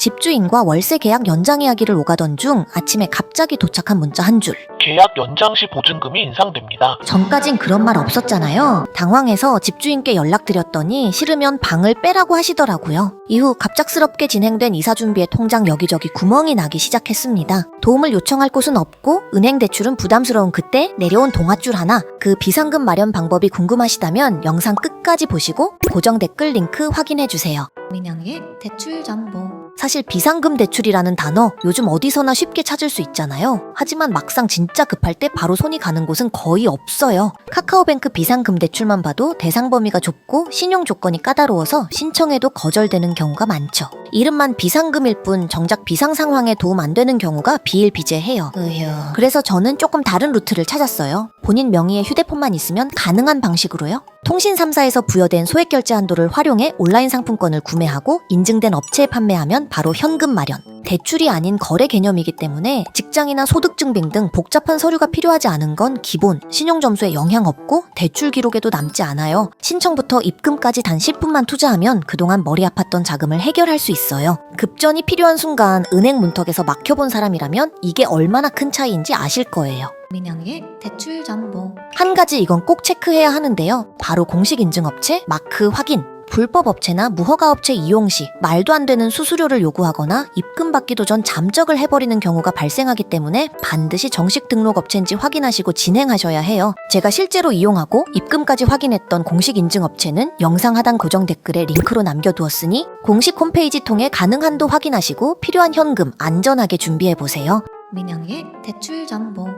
집주인과 월세 계약 연장 이야기를 오가던 중 아침에 갑자기 도착한 문자 한 줄. 계약 연장 시 보증금이 인상됩니다. 전까진 그런 말 없었잖아요. 당황해서 집주인께 연락드렸더니 싫으면 방을 빼라고 하시더라고요. 이후 갑작스럽게 진행된 이사 준비에 통장 여기저기 구멍이 나기 시작했습니다. 도움을 요청할 곳은 없고 은행 대출은 부담스러운 그때 내려온 동아줄 하나 그 비상금 마련 방법이 궁금하시다면 영상 끝까지 보시고 고정 댓글 링크 확인해 주세요. 민영의 대출 정보. 사실 비상금 대출이라는 단어 요즘 어디서나 쉽게 찾을 수 있잖아요. 하지만 막상 진짜 급할 때 바로 손이 가는 곳은 거의 없어요. 카카오뱅크 비상금 대출만 봐도 대상 범위가 좁고 신용 조건이 까다로워서 신청해도 거절되는 경우가 많죠. 이름만 비상금일 뿐 정작 비상 상황에 도움 안 되는 경우가 비일비재해요. 으휴. 그래서 저는 조금 다른 루트를 찾았어요. 본인 명의의 휴대폰만 있으면 가능한 방식으로요. 통신 3사에서 부여된 소액 결제 한도를 활용해 온라인 상품권을 구매하고 인증된 업체에 판매하면 바로 현금 마련. 대출이 아닌 거래 개념이기 때문에 직장이나 소득증빙 등 복잡한 서류가 필요하지 않은 건 기본, 신용점수에 영향 없고 대출 기록에도 남지 않아요. 신청부터 입금까지 단 10분만 투자하면 그동안 머리 아팠던 자금을 해결할 수 있어요. 급전이 필요한 순간 은행 문턱에서 막혀본 사람이라면 이게 얼마나 큰 차이인지 아실 거예요. 민영의 대출 정보. 한 가지 이건 꼭 체크해야 하는데요. 바로 공식 인증업체 마크 확인. 불법 업체나 무허가 업체 이용 시 말도 안 되는 수수료를 요구하거나 입금 받기도 전 잠적을 해버리는 경우가 발생하기 때문에 반드시 정식 등록 업체인지 확인하시고 진행하셔야 해요. 제가 실제로 이용하고 입금까지 확인했던 공식 인증 업체는 영상 하단 고정 댓글에 링크로 남겨두었으니 공식 홈페이지 통해 가능 한도 확인하시고 필요한 현금 안전하게 준비해 보세요. 민영의 대출 정보.